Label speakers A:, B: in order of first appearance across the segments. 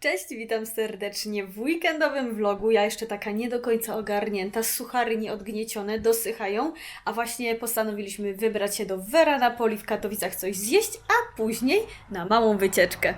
A: Cześć, witam serdecznie w weekendowym vlogu. Ja jeszcze taka nie do końca ogarnięta, suchary nieodgniecione dosychają, a właśnie postanowiliśmy wybrać się do Vera Napoli w Katowicach coś zjeść, a później na małą wycieczkę.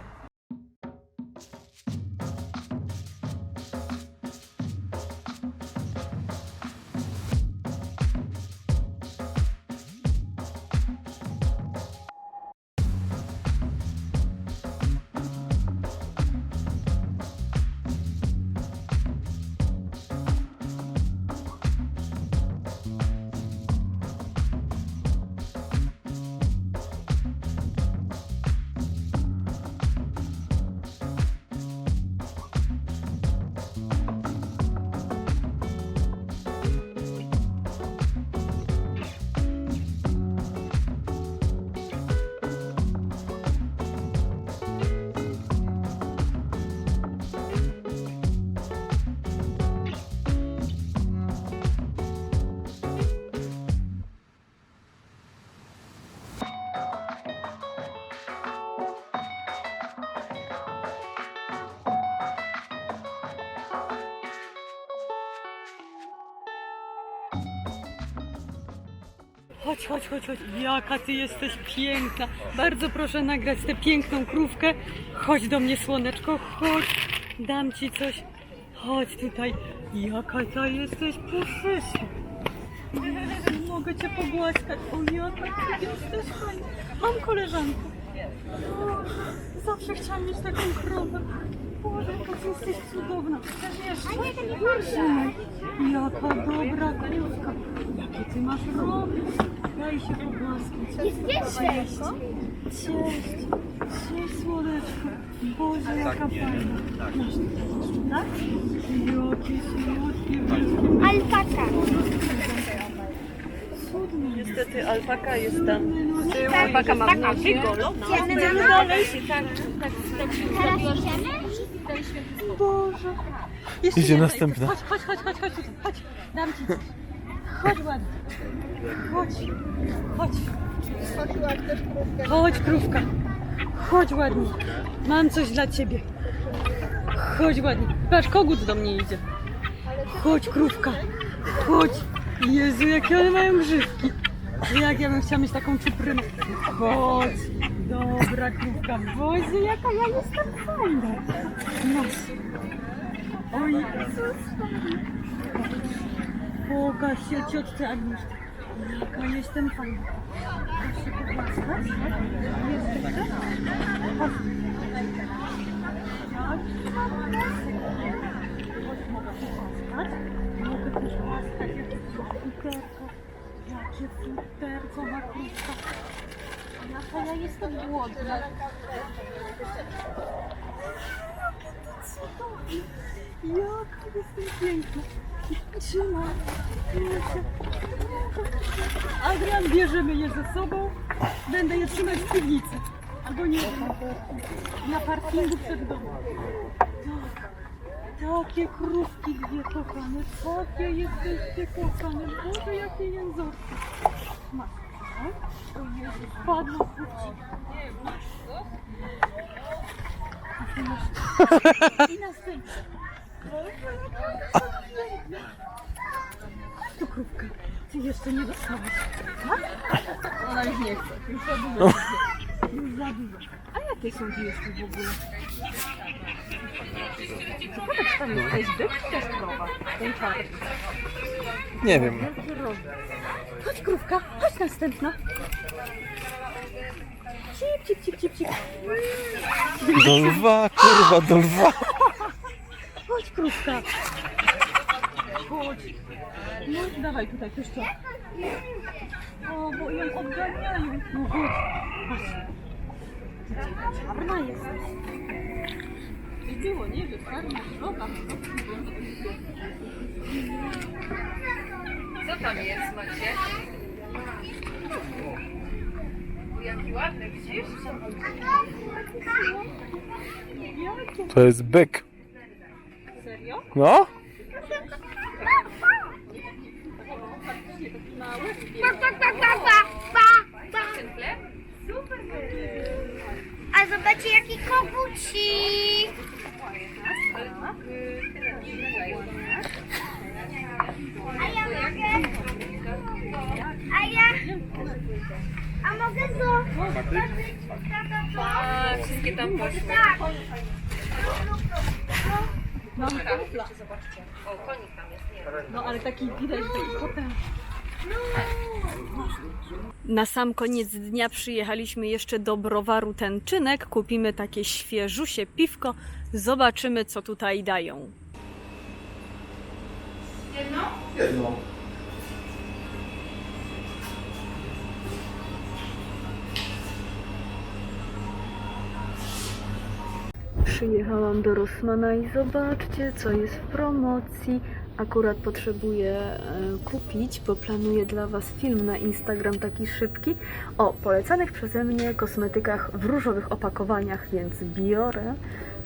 B: Chodź, chodź, chodź, chodź. Jaka ty jesteś piękna. Bardzo proszę nagrać tę piękną krówkę. Chodź do mnie, słoneczko, chodź. Dam ci coś. Chodź tutaj. Jaka ta jesteś puszysza. Mogę cię pogłaskać. O, jaka ty jesteś fajna. Mam koleżankę. O, zawsze chciałam mieć taką krowę. Boże, jaka ty jesteś cudowna. Chcesz jeszcze? Jaka dobra krówka. Jakie ty masz rogi. Daj się pogłaskać.
C: Jest więcej.
B: Cześć. Cześć, słoneczko. Boże, jaka fajna. Masz tu jeszcze, tak? Jakie słodkie.
C: Alpaka.
B: Cudne.
D: Niestety alpaka jest tam.
C: Tak,
D: Alpaka ma
C: taka
D: w golo.
C: Idziemy dalej. Teraz idziemy?
B: Boże. Jeszcze
E: Idzie
B: jedna
E: następna.
B: Chodź, chodź, chodź, chodź, chodź, chodź. Dam ci coś. Chodź ładnie. Chodź, chodź. Chodź, krówka. Chodź ładnie. Mam coś dla ciebie. Chodź ładnie. Patrz, kogut do mnie idzie. Chodź, krówka. Chodź. Jezu, jakie one mają grzywki. Jak ja bym chciała mieć taką czuprynę. Chodź. Dobra, krówka. Boże, jaka ja jestem fajna. Masz. Oj, Jezus. Pokaż się ciotce Agnieszka. Jaka jestem fajna. Chcesz się pogłaskać? Jesteś tak? Chodź. Mogę pogłaskać. Mogę też głaskać. Jakie futerko. Jakie futerko ma krówka. Jaka ja jestem głodna. Jaka jestem piękna. Trzymaj. Proszę. Adrian, bierzemy je ze sobą. Będę je trzymać w piwnicy. Albo nie na parkingu przed domem. Tak. Takie krówki dwie kochane. Takie jesteście kochane. Boże, jakie jęzorki. Masz. tak? O Jezu, spadło w. I następny. Tu krówka. Ty jeszcze nie dostałaś. Ona już nie chce. Już za dużo. Już za dużo. A jakie są ty jeszcze w ogóle? Czy tam jest byk, też krowa? Ten czarny.
E: Nie wiem.
B: Chodź krówka, chodź następna. Cip, cip, cip, cip, cip.
E: Do lwa, kurwa, do lwa.
B: Chodź krówka. Chodź. No dawaj tutaj też to. O, bo ją odganiają. No chodź. Taka czarna jesteś. Nie było, nie wiem, czarna, szroba.
D: Co tam jest, Macie? Jaki ładny, widzisz?
B: Jakie?
E: To jest byk.
B: Serio?
E: No?
C: Pa, pa, pa, pa, pa, pa, pa. A zobaczcie jaki kogucik.
D: A, wszystkie tam poszły. Jeszcze zobaczcie. O, konik tam jest, nie.
B: No ale taki widać, że taki potem.
A: Na sam koniec dnia przyjechaliśmy jeszcze do browaru Tęczynek. Kupimy takie świeżusie piwko. Zobaczymy, co tutaj dają.
E: Jedno.
A: Przyjechałam do Rossmana i zobaczcie, co jest w promocji. Akurat potrzebuję e, kupić, bo planuję dla Was film na Instagram taki szybki o polecanych przeze mnie kosmetykach w różowych opakowaniach, więc biorę.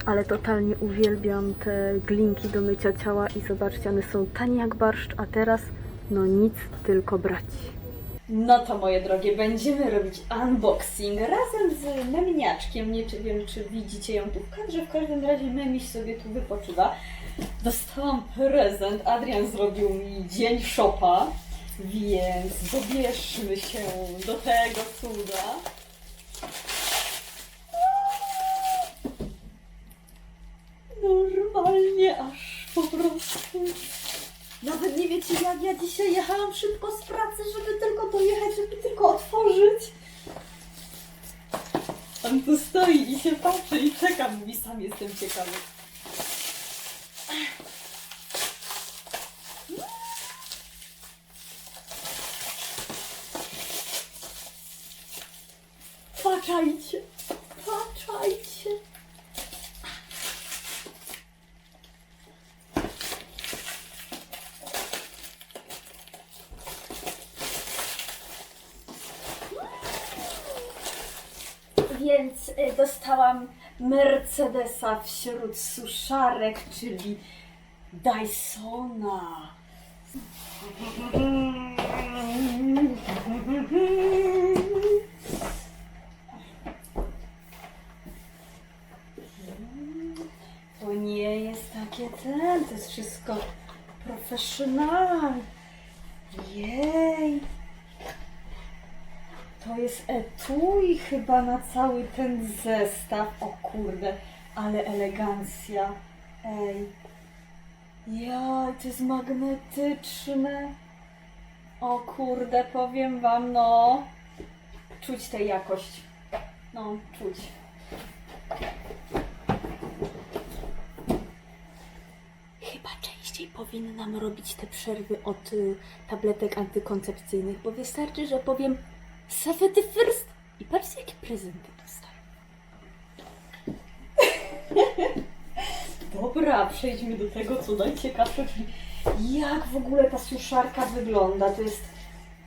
A: Ale totalnie uwielbiam te glinki do mycia ciała i zobaczcie, one są tanie jak barszcz, a teraz no nic, tylko brać. No to moje drogie, będziemy robić unboxing razem z Memniaczkiem. Nie wiem, czy widzicie ją tu w kadrze. W każdym razie Memiś sobie tu wypoczywa. Dostałam prezent. Adrian zrobił mi dzień shopa, więc dobierzmy się do tego cuda. Normalnie aż po prostu. Nawet nie wiecie jak ja dzisiaj jechałam szybko z pracy, żeby tylko dojechać, żeby tylko otworzyć. On tu stoi i się patrzy i czeka, mówi sam jestem ciekawy. Patrzajcie, Dostałam Mercedesa wśród suszarek, czyli Dysona. To nie jest takie ten, to jest wszystko profesjonalne. Jej. To jest etui chyba na cały ten zestaw. O kurde, ale elegancja. Ej. Ja, to jest magnetyczne. O kurde, powiem wam, no. Czuć tę jakość. No, czuć. Chyba częściej powinnam robić te przerwy od y, tabletek antykoncepcyjnych, bo wystarczy, że powiem Safety first i patrzcie jakie prezenty dostaję. Dobra, przejdźmy do tego, co najciekawsze, czyli jak w ogóle ta suszarka wygląda. To jest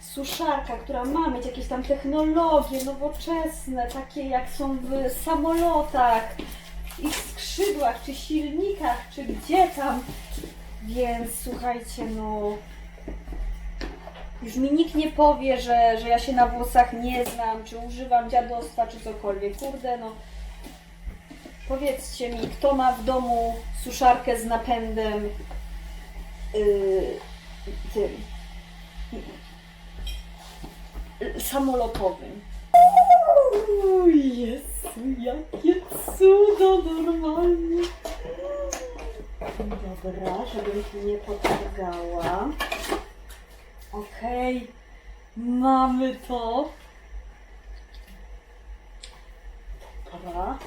A: suszarka, która ma mieć jakieś tam technologie nowoczesne, takie jak są w samolotach, w skrzydłach, czy silnikach, czy gdzie tam. Więc słuchajcie, no już mi nikt nie powie, że, że ja się na włosach nie znam, czy używam dziadostwa, czy cokolwiek. Kurde, no. Powiedzcie mi, kto ma w domu suszarkę z napędem yy, tym yy, samolotowym. Jezu, jakie cudo normalnie. Dobra, żebym nie potargała. Okej, mamy to. Dobra.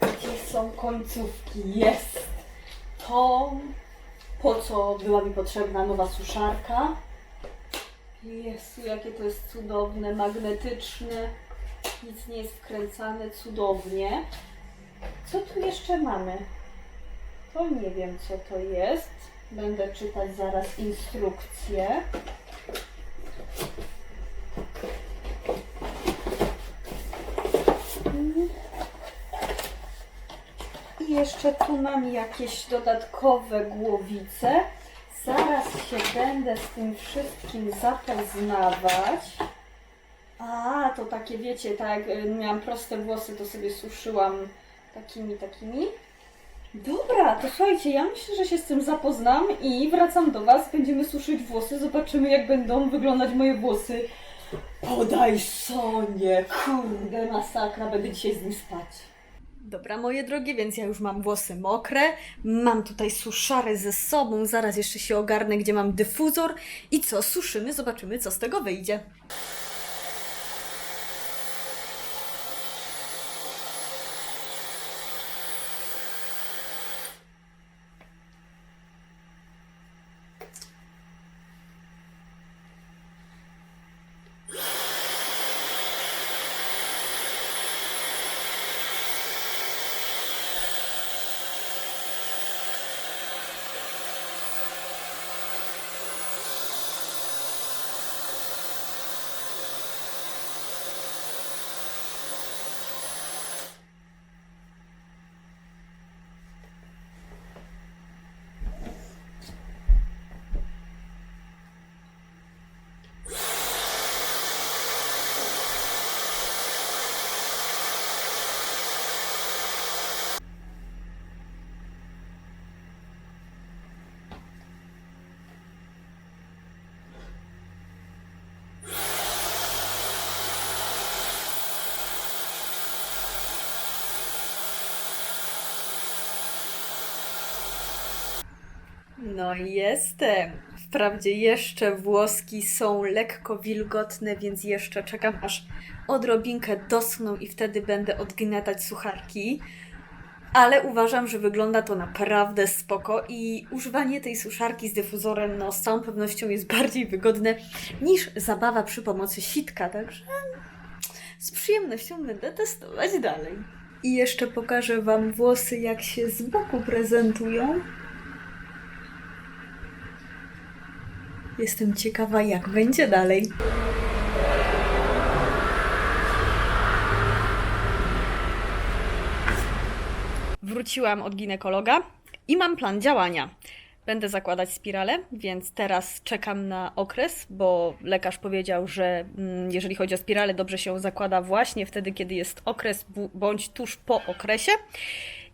A: Gdzie są końcówki? Jest to, po co była mi potrzebna nowa suszarka. Jezu, jakie to jest cudowne, magnetyczne. Nic nie jest wkręcane, cudownie. Co tu jeszcze mamy? To nie wiem, co to jest. Będę czytać zaraz instrukcję. I jeszcze tu mam jakieś dodatkowe głowice. Zaraz się będę z tym wszystkim zapoznawać. A, to takie wiecie, tak jak miałam proste włosy, to sobie suszyłam takimi, takimi. Dobra, to słuchajcie, ja myślę, że się z tym zapoznam i wracam do Was. Będziemy suszyć włosy, zobaczymy jak będą wyglądać moje włosy Podaj Sonie, kurde masakra, będę dzisiaj z nim spać. Dobra, moje drogie, więc ja już mam włosy mokre, mam tutaj suszary ze sobą, zaraz jeszcze się ogarnę, gdzie mam dyfuzor i co, suszymy, zobaczymy, co z tego wyjdzie. No jestem. Wprawdzie jeszcze włoski są lekko wilgotne, więc jeszcze czekam aż odrobinkę doschną i wtedy będę odgniatać sucharki. Ale uważam, że wygląda to naprawdę spoko i używanie tej suszarki z dyfuzorem no, z całą pewnością jest bardziej wygodne niż zabawa przy pomocy sitka, także z przyjemnością będę testować dalej. I jeszcze pokażę Wam włosy, jak się z boku prezentują. Jestem ciekawa, jak będzie dalej. Wróciłam od ginekologa i mam plan działania. Będę zakładać spirale, więc teraz czekam na okres, bo lekarz powiedział, że mm, jeżeli chodzi o spirale, dobrze się zakłada właśnie wtedy, kiedy jest okres, bądź tuż po okresie.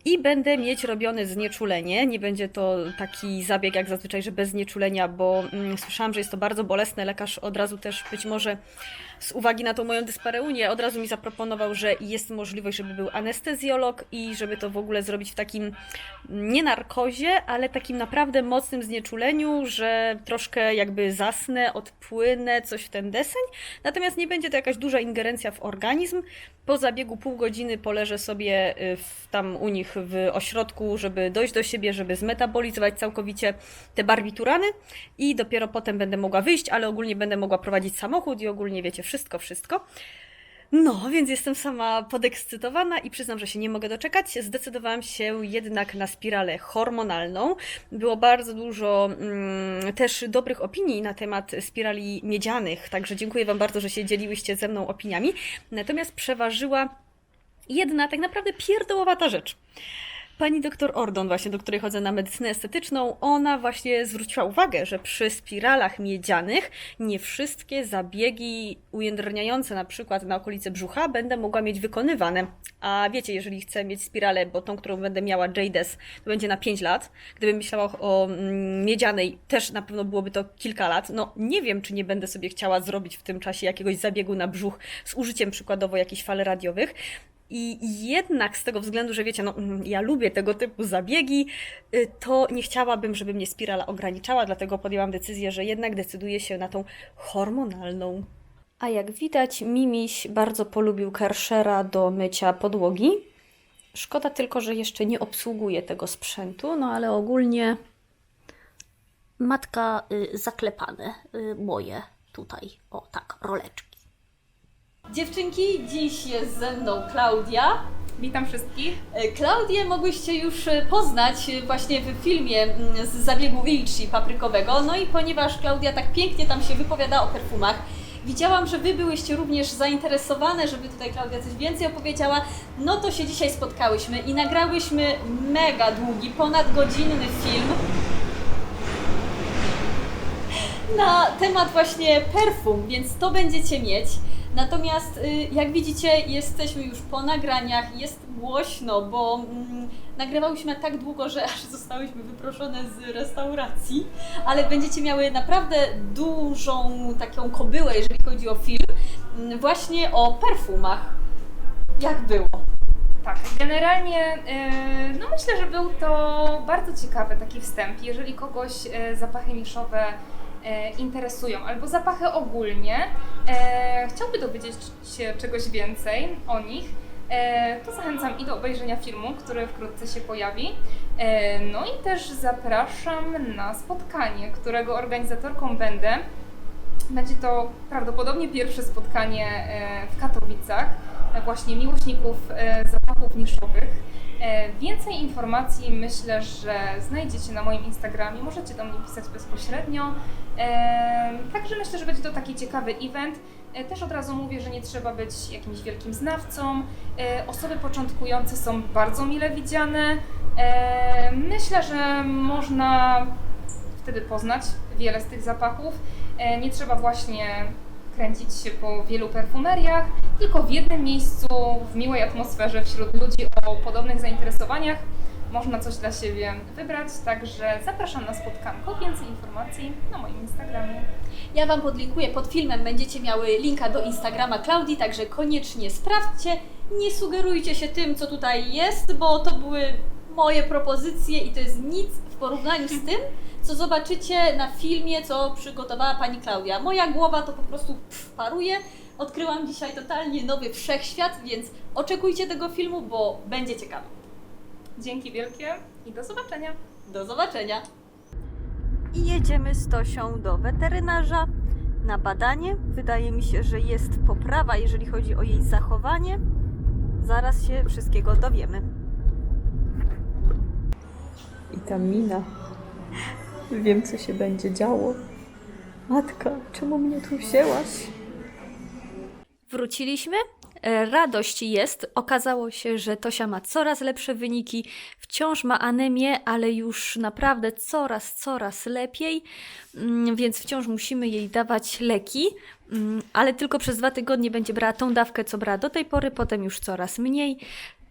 A: I będę mieć robione znieczulenie. Nie będzie to taki zabieg jak zazwyczaj, że bez znieczulenia, bo mm, słyszałam, że jest to bardzo bolesne. Lekarz od razu też być może z uwagi na tą moją dyspareunię od razu mi zaproponował, że jest możliwość, żeby był anestezjolog i żeby to w ogóle zrobić w takim nie narkozie, ale takim naprawdę mocnym znieczuleniu, że troszkę jakby zasnę, odpłynę, coś w ten deseń. Natomiast nie będzie to jakaś duża ingerencja w organizm. Po zabiegu pół godziny poleżę sobie y, w, tam u nich w ośrodku, żeby dojść do siebie, żeby zmetabolizować całkowicie te barbiturany i dopiero potem będę mogła wyjść, ale ogólnie będę mogła prowadzić samochód i ogólnie wiecie, wszystko, wszystko. No, więc jestem sama podekscytowana i przyznam, że się nie mogę doczekać. Zdecydowałam się jednak na spiralę hormonalną. Było bardzo dużo mm, też dobrych opinii na temat spirali miedzianych, także dziękuję Wam bardzo, że się dzieliłyście ze mną opiniami. Natomiast przeważyła jedna tak naprawdę pierdołowata rzecz. Pani doktor Ordon, właśnie do której chodzę na medycynę estetyczną, ona właśnie zwróciła uwagę, że przy spiralach miedzianych nie wszystkie zabiegi ujędrniające na przykład na okolice brzucha będę mogła mieć wykonywane. A wiecie, jeżeli chcę mieć spiralę, bo tą, którą będę miała JDES, to będzie na 5 lat. Gdybym myślała o mm, miedzianej, też na pewno byłoby to kilka lat. No nie wiem, czy nie będę sobie chciała zrobić w tym czasie jakiegoś zabiegu na brzuch z użyciem przykładowo jakichś fal radiowych. I jednak z tego względu, że wiecie, no, mm, ja lubię tego typu zabiegi, y, to nie chciałabym, żeby mnie spirala ograniczała, dlatego podjęłam decyzję, że jednak decyduję się na tą hormonalną. A jak widać, Mimiś bardzo polubił Kershera do mycia podłogi. Szkoda tylko, że jeszcze nie obsługuje tego sprzętu, no ale ogólnie
C: Matka y, zaklepane, y, moje tutaj, o tak, roleczki.
A: Dziewczynki, dziś jest ze mną Klaudia.
D: Witam wszystkich.
A: E, Klaudię mogłyście już e, poznać e, właśnie w filmie z zabiegu Ilchi paprykowego. No i ponieważ Klaudia tak pięknie tam się wypowiada o perfumach, widziałam, że Wy byłyście również zainteresowane, żeby tutaj Klaudia coś więcej opowiedziała, no to się dzisiaj spotkałyśmy i nagrałyśmy mega długi, ponadgodzinny film na temat właśnie perfum, więc to będziecie mieć. Natomiast y, jak widzicie, jesteśmy już po nagraniach, jest głośno, bo mm, nagrywałyśmy tak długo, że aż zostałyśmy wyproszone z restauracji, ale będziecie miały naprawdę dużą taką kobyłę, jeżeli chodzi o film. mm, właśnie o perfumach. Jak było?
D: Tak, generalnie y, no myślę, że był to bardzo ciekawy taki wstęp. Jeżeli kogoś y, zapachy niszowe interesują, albo zapachy ogólnie, y, chciałby dowiedzieć się czegoś więcej o nich, y, to zachęcam i do obejrzenia filmu, który wkrótce się pojawi. No i też zapraszam na spotkanie, którego organizatorką będę. Będzie to prawdopodobnie pierwsze spotkanie e, w Katowicach, e, właśnie miłośników e, zapachów niszowych. E, Więcej informacji myślę, że znajdziecie na moim Instagramie, możecie do mnie pisać bezpośrednio. E, Także myślę, że będzie to taki ciekawy event. E, Też od razu mówię, że nie trzeba być jakimś wielkim znawcą. Osoby początkujące są bardzo mile widziane. Myślę, że można wtedy poznać wiele z tych zapachów. Nie trzeba właśnie kręcić się po wielu perfumeriach, tylko w jednym miejscu, w miłej atmosferze, wśród ludzi o podobnych zainteresowaniach można coś dla siebie wybrać. Także zapraszam na spotkanko. Więcej informacji na moim Instagramie.
A: Ja Wam podlinkuję pod filmem, będziecie miały linka do Instagrama Klaudii, także koniecznie sprawdźcie. Nie sugerujcie się tym, co tutaj jest, bo to były moje propozycje i to jest nic w porównaniu z tym, co zobaczycie na filmie, co przygotowała Pani Klaudia. Moja głowa to po prostu pff, paruje. Odkryłam dzisiaj totalnie nowy wszechświat, więc oczekujcie tego filmu, bo będzie ciekawy.
D: Dzięki wielkie i do zobaczenia.
A: Do zobaczenia. I jedziemy z Tosią do weterynarza na badanie. Wydaje mi się, że jest poprawa, jeżeli chodzi o jej zachowanie. Zaraz się wszystkiego dowiemy.
F: I ta mina. Wiem, co się będzie działo. Matka, czemu mnie tu wzięłaś?
A: Wróciliśmy. E, Radość jest. Okazało się, że Tosia ma coraz lepsze wyniki. Wciąż ma anemię, ale już naprawdę coraz, coraz lepiej. Mm, Więc wciąż musimy jej dawać leki, mm, ale tylko przez dwa tygodnie będzie brała tą dawkę, co brała do tej pory, potem już coraz mniej.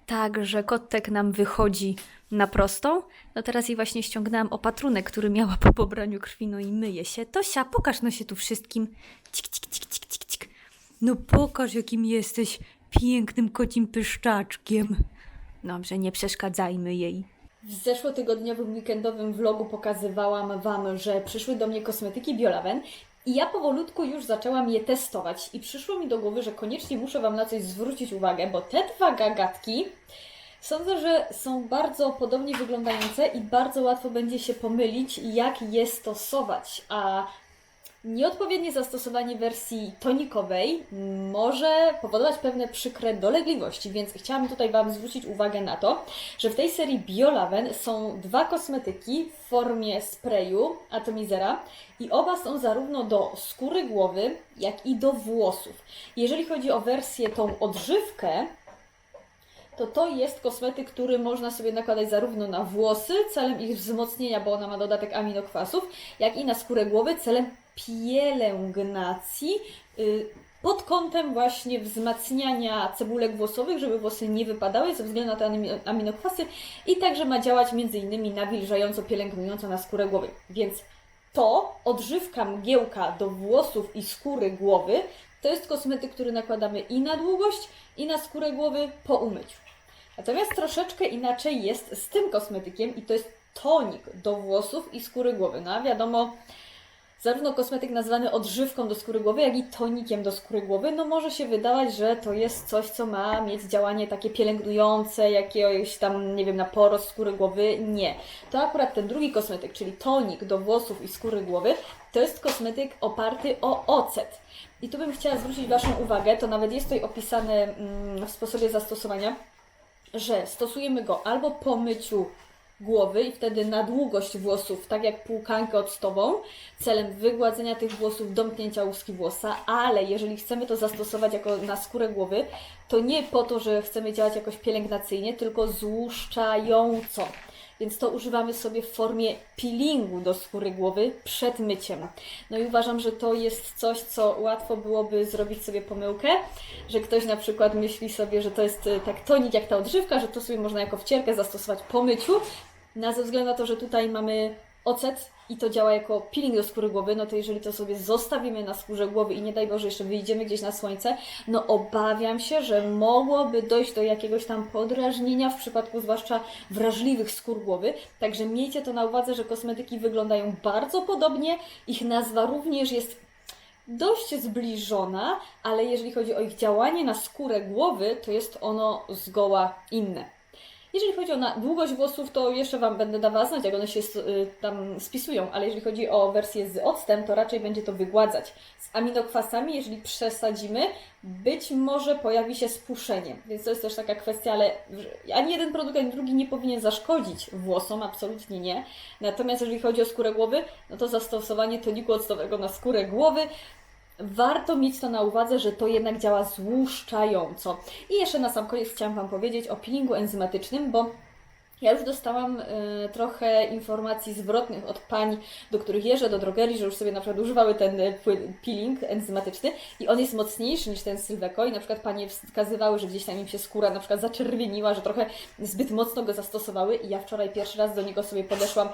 A: Także kotek nam wychodzi na prostą. No teraz jej właśnie ściągnęłam opatrunek, który miała po pobraniu krwi, no i myje się. Tosia, pokaż no się tu wszystkim. Cik, cik, cik. No pokaż, jakim jesteś pięknym kocim pyszczaczkiem. Dobrze, nie przeszkadzajmy jej. W zeszłotygodniowym weekendowym vlogu pokazywałam Wam, że przyszły do mnie kosmetyki Biolaven i ja powolutku już zaczęłam je testować i przyszło mi do głowy, że koniecznie muszę Wam na coś zwrócić uwagę, bo te dwa gagatki sądzę, że są bardzo podobnie wyglądające i bardzo łatwo będzie się pomylić, jak je stosować, a Nieodpowiednie zastosowanie wersji tonikowej może powodować pewne przykre dolegliwości, więc chciałam tutaj Wam zwrócić uwagę na to, że w tej serii Biolaven są dwa kosmetyki w formie sprayu atomizera i oba są zarówno do skóry głowy, jak i do włosów. Jeżeli chodzi o wersję tą odżywkę, to to jest kosmetyk, który można sobie nakładać zarówno na włosy celem ich wzmocnienia, bo ona ma dodatek aminokwasów, jak i na skórę głowy celem pielęgnacji y, pod kątem właśnie wzmacniania cebulek włosowych, żeby włosy nie wypadały ze względu na te ami- aminokwasy i także ma działać m.in. nawilżająco, pielęgnująco na skórę głowy. Więc to odżywka mgiełka do włosów i skóry głowy to jest kosmetyk, który nakładamy i na długość, i na skórę głowy po umyciu. Natomiast troszeczkę inaczej jest z tym kosmetykiem i to jest tonik do włosów i skóry głowy. No a wiadomo, zarówno kosmetyk nazwany odżywką do skóry głowy, jak i tonikiem do skóry głowy, no może się wydawać, że to jest coś, co ma mieć działanie takie pielęgnujące, jakiegoś tam, nie wiem, na porost skóry głowy. Nie. To akurat ten drugi kosmetyk, czyli tonik do włosów i skóry głowy, to jest kosmetyk oparty o ocet. I tu bym chciała zwrócić Waszą uwagę, to nawet jest tutaj opisane mm, w sposobie zastosowania, że stosujemy go albo po myciu głowy i wtedy na długość włosów, tak jak półkankę octową, celem wygładzenia tych włosów, domknięcia łuski włosa, ale jeżeli chcemy to zastosować jako na skórę głowy, to nie po to, że chcemy działać jakoś pielęgnacyjnie, tylko złuszczająco. Więc to używamy sobie w formie peelingu do skóry głowy przed myciem. No i uważam, że to jest coś, co łatwo byłoby zrobić sobie pomyłkę, że ktoś na przykład myśli sobie, że to jest y, tak tonik jak ta odżywka, że to sobie można jako wcierkę zastosować po myciu, no, ze względu na to, że tutaj mamy ocet i to działa jako peeling do skóry głowy, no to jeżeli to sobie zostawimy na skórze głowy i nie daj Boże jeszcze wyjdziemy gdzieś na słońce, no obawiam się, że mogłoby dojść do jakiegoś tam podrażnienia w przypadku zwłaszcza wrażliwych skór głowy. Także miejcie to na uwadze, że kosmetyki wyglądają bardzo podobnie. Ich nazwa również jest dość zbliżona, ale jeżeli chodzi o ich działanie na skórę głowy, to jest ono zgoła inne. Jeżeli chodzi o na długość włosów, to jeszcze Wam będę dawała znać, jak one się y, tam spisują, ale jeżeli chodzi o wersję z octem, to raczej będzie to wygładzać. Z aminokwasami, jeżeli przesadzimy, być może pojawi się spuszczenie, więc to jest też taka kwestia, ale ani jeden produkt, ani drugi nie powinien zaszkodzić włosom, absolutnie nie. Natomiast jeżeli chodzi o skórę głowy, no to zastosowanie toniku octowego na skórę głowy warto mieć to na uwadze, że to jednak działa złuszczająco. I jeszcze na sam koniec chciałam Wam powiedzieć o peelingu enzymatycznym, bo ja już dostałam y, trochę informacji zwrotnych od pań, do których jeżdżę do drogerii, że już sobie na przykład używały ten płyn- peeling enzymatyczny i on jest mocniejszy niż ten Sylweko i na przykład panie wskazywały, że gdzieś tam im się skóra na przykład zaczerwieniła, że trochę zbyt mocno go zastosowały i ja wczoraj pierwszy raz do niego sobie podeszłam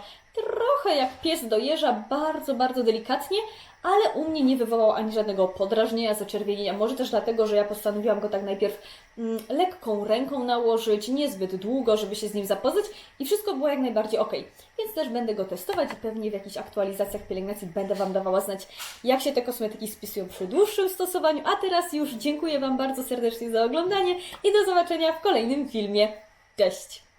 A: trochę jak pies do jeża, bardzo, bardzo delikatnie, ale u mnie nie wywołał ani żadnego podrażnienia, zaczerwienienia. Może też dlatego, że ja postanowiłam go tak najpierw mm, lekką ręką nałożyć, niezbyt długo, żeby się z nim zapoznać i wszystko było jak najbardziej ok. Więc też będę go testować i pewnie w jakichś aktualizacjach pielęgnacji będę Wam dawała znać, jak się te kosmetyki spisują przy dłuższym stosowaniu. A teraz już dziękuję Wam bardzo serdecznie za oglądanie i do zobaczenia w kolejnym filmie. Cześć!